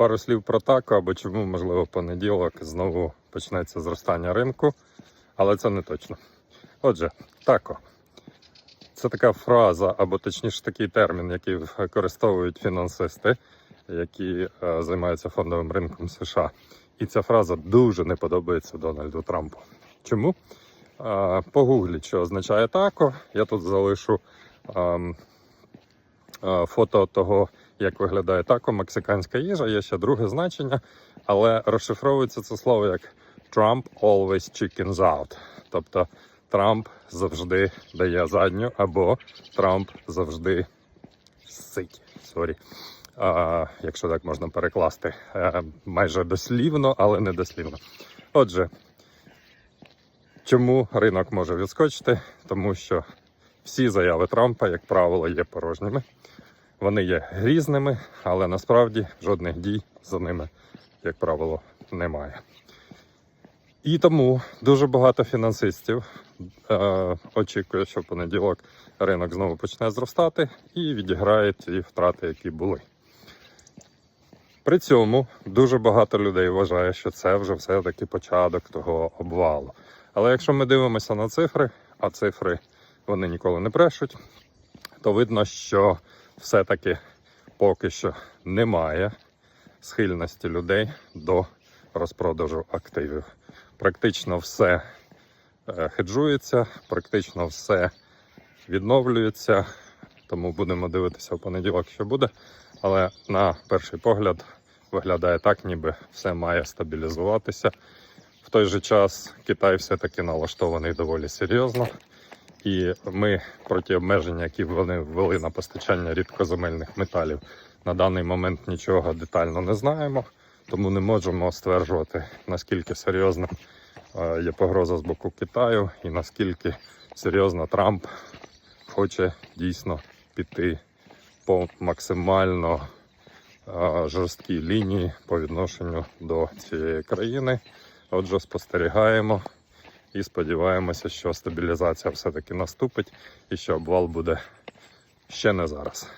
Пару слів про тако, або чому, можливо, в понеділок знову почнеться зростання ринку, але це не точно. Отже, тако. Це така фраза, або точніше такий термін, який використовують фінансисти, які е, займаються фондовим ринком США. І ця фраза дуже не подобається Дональду Трампу. Чому? Е, Погугліть, що означає тако. Я тут залишу ем, е, фото того, як виглядає тако, мексиканська їжа. Є ще друге значення, але розшифровується це слово як Trump always chickens out. Тобто Трамп завжди дає задню, або Трамп завжди сить. Сорі. А, якщо так можна перекласти. Е, майже дослівно, але не дослівно. Отже, чому ринок може відскочити? Тому що всі заяви Трампа, як правило, є порожніми. Вони є грізними, але насправді жодних дій за ними, як правило, немає. І тому дуже багато фінансистів е, очікує, що в понеділок ринок знову почне зростати і відіграє ті втрати, які були. При цьому дуже багато людей вважає, що це вже все-таки початок того обвалу. Але якщо ми дивимося на цифри, а цифри вони ніколи не брешуть, то видно, що все-таки поки що немає схильності людей до розпродажу активів. Практично все е, хеджується, практично все відновлюється. Тому будемо дивитися в понеділок, що буде. Але на перший погляд виглядає так, ніби все має стабілізуватися. В той же час Китай все-таки налаштований доволі серйозно. І ми про ті обмеження, які вони ввели на постачання рідкоземельних металів, на даний момент нічого детально не знаємо, тому не можемо стверджувати, наскільки серйозна е, є погроза з боку Китаю і наскільки серйозно Трамп хоче дійсно піти по максимально е, жорсткій лінії по відношенню до цієї країни. Отже, спостерігаємо і сподіваємося, що стабілізація все-таки наступить і що обвал буде ще не зараз.